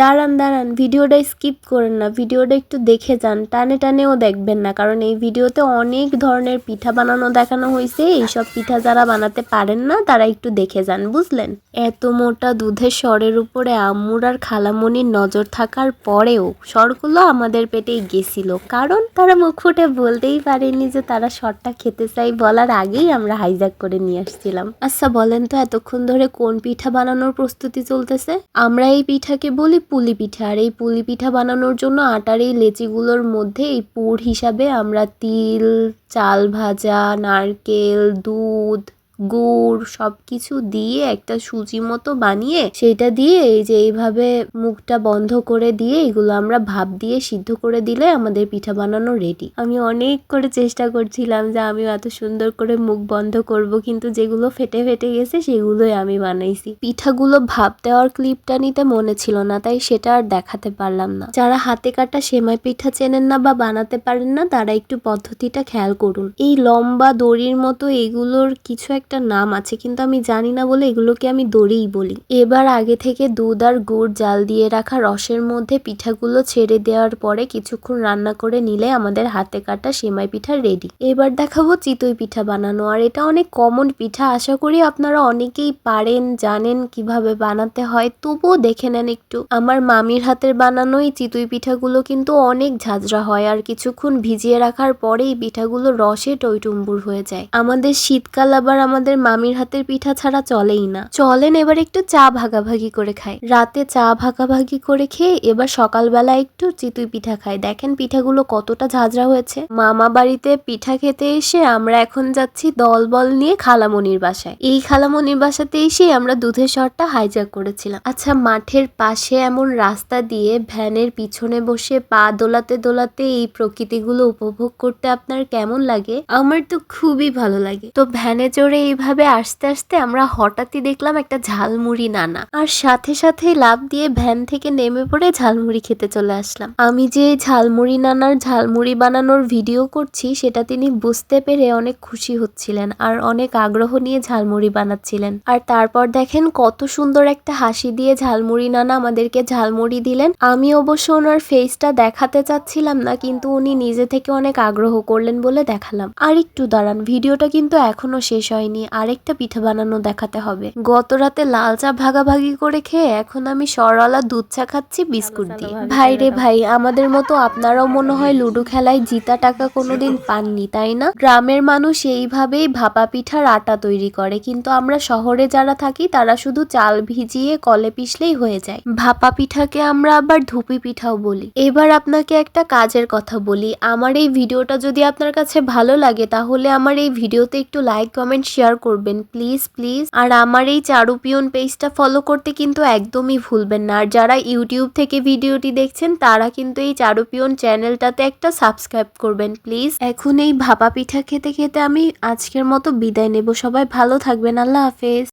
দাঁড়ান দাঁড়ান, ভিডিওটা স্কিপ করেন না, ভিডিওটা একটু দেখে যান, টানে টানেও দেখবেন না, কারণ এই ভিডিওতে অনেক ধরনের পিঠা বানানো, দেখানো হয়েছে এইসব পিঠা যারা বানাতে পারেন না, তারা একটু দেখে যান, বুঝলেন? এত মোটা দুধের স্বরের উপরে আম্মুর আর খালামনির নজর থাকার পরেও স্বরগুলো আমাদের পেটেই গেছিল, কারণ তারা মুখ ফুটে বলতেই পারেনি যে তারা স্বরটা খেতে চাই বলার আগেই আমরা হাইজ্যাক করে নিয়ে আসছিলাম। আচ্ছা বলেন তো এতক্ষণ ধরে কোন পিঠা বানানোর প্রস্তুতি চলতেছে? আমরা এই পিঠাকে বলি পুলি পিঠা আর এই পুলি পিঠা বানানোর জন্য আটার এই লেচিগুলোর মধ্যে এই পুর হিসাবে আমরা তিল, চাল ভাজা, নারকেল, দুধ গুড় সব কিছু দিয়ে একটা সুজি মতো বানিয়ে সেটা দিয়ে এই যে এইভাবে মুখটা বন্ধ করে দিয়ে এগুলো আমরা ভাপ দিয়ে সিদ্ধ করে দিলে আমাদের পিঠা বানানো রেডি আমি অনেক করে চেষ্টা করছিলাম যে আমি এত সুন্দর করে মুখ বন্ধ করব, কিন্তু যেগুলো ফেটে ফেটে গেছে সেগুলোই আমি বানাইছি। পিঠাগুলো ভাপ দেওয়ার ক্লিপটা নিতে মনে ছিল না, তাই সেটা আর দেখাতে পারলাম না। যারা হাতে কাটা সেমাই পিঠা চেনেন না বা বানাতে পারেন না, তারা একটু পদ্ধতিটা খেয়াল করুন। এই লম্বা দড়ির মতো এগুলোর কিছু একটা নাম আছে, কিন্তু আমি জানি না বলে এগুলোকে আমি দড়িই বলি। এবার আগে থেকে দুধ আর গুড় জাল দিয়ে রাখা রসের মধ্যে পিঠাগুলো ছেড়ে দেওয়ার পরে কিছুক্ষণ রান্না করে নিলে আমাদের হাতে কাটা সেমাই পিঠা রেডি এবার দেখাবো চিতই পিঠা বানানো। আর এটা অনেক কমন পিঠা, আশা করি আপনারা অনেকেই পারেন, জানেন কীভাবে বানাতে হয়, তবুও দেখে নেন একটু। আমার মামির হাতের বানানো এই চিতই পিঠাগুলো কিন্তু অনেক ঝাঁঝরা হয়, আর কিছুক্ষণ ভিজিয়ে রাখার পরেই পিঠাগুলো রসে টইটুম্বুর হয়ে যায়। আমাদের শীতকাল আবার আমাদের মামির হাতের পিঠা ছাড়া চলেই না। চলেন এবার একটু চা ভাগাভাগি করে খাই। রাতে চা ভাগাভাগি করে খেয়ে এবার সকালবেলা একটু চিতুই পিঠা খাই। দেখেন পিঠাগুলো কতটা ঝাঁঝরা হয়েছে। মামা বাড়িতে পিঠা খেতে এসে আমরা এখন যাচ্ছি দল বল নিয়ে খালামনির বাসায়। এই খালামনির বাসাতে এসে আমরা দুধের শরটা হাইজ্যাক করেছিলাম। আচ্ছা মাঠের পাশে এমন রাস্তা দিয়ে ভ্যানের পিছনে বসে পা দোলাতে দোলাতে এই প্রকৃতিগুলো উপভোগ করতে আপনার কেমন লাগে? আমার তো খুবই ভালো লাগে। তো ভ্যানে চড়ে এইভাবে আস্তে আস্তে আমরা হঠাৎই দেখলাম একটা ঝালমুড়ি নানা। আর সাথে সাথে লাভ দিয়ে ভ্যান থেকে নেমে পড়ে ঝালমুড়ি খেতে চলে আসলাম। আমি যে ঝালমুড়ি নানার ঝালমুড়ি বানানোর ভিডিও করছি, সেটা তিনি বুঝতে পেরে অনেক খুশি হচ্ছিলেন আর অনেক আগ্রহ নিয়ে ঝালমুড়ি বানাচ্ছিলেন। আর তারপর দেখেন কত সুন্দর একটা হাসি দিয়ে ঝালমুড়ি নানা আমাদেরকে ঝালমুড়ি দিলেন। আমি অবশ্য ওনার ফেসটা দেখাতে চাচ্ছিলাম না, কিন্তু উনি নিজে থেকে অনেক আগ্রহ করলেন বলে দেখালাম। আর একটু দাঁড়ান, ভিডিওটা কিন্তু এখনও শেষ হয়নি। আরেকটা পিঠা বানানো দেখাতে হবে। গত রাতে লাল চা ভাগাভাগি করে খেয়ে এখন আমি সরওয়ালা দুধ চা খাচ্ছি বিস্কুট দিয়ে ভাই রে ভাই আমাদের মতো আপনারাও মনে হয় লুডো খেলায় জিতা টাকা কোনোদিন পাননি তাই না? গ্রামের মানুষ এইভাবেই ভাপা পিঠার আটা তৈরি করে কিন্তু আমরা শহরে যারা থাকি তারা শুধু চাল ভিজিয়ে কলে পিষলেই হয়ে যায়। ভাপা পিঠাকে আমরা আবার ধুপি পিঠাও বলি। এবার আপনাকে একটা কাজের কথা বলি। আমার এই ভিডিওটা যদি আপনার কাছে ভালো লাগে তাহলে আমার এই ভিডিওতে একটু লাইক কমেন্ট শেয়ার করবেন প্লিজ প্লিজ আর আমার এই চারু পিয়ন পেজটা ফলো করতে কিন্তু একদমই ভুলবেন না। আর যারা ইউটিউব থেকে ভিডিওটি দেখছেন, তারা কিন্তু এই চারু পিয়ন চ্যানেলটাতে একটা সাবস্ক্রাইব করবেন প্লিজ এখন এই ভাপা পিঠা খেতে খেতে আমি আজকের মতো বিদায় নেব। সবাই ভালো থাকবেন। আল্লাহ হাফেজ।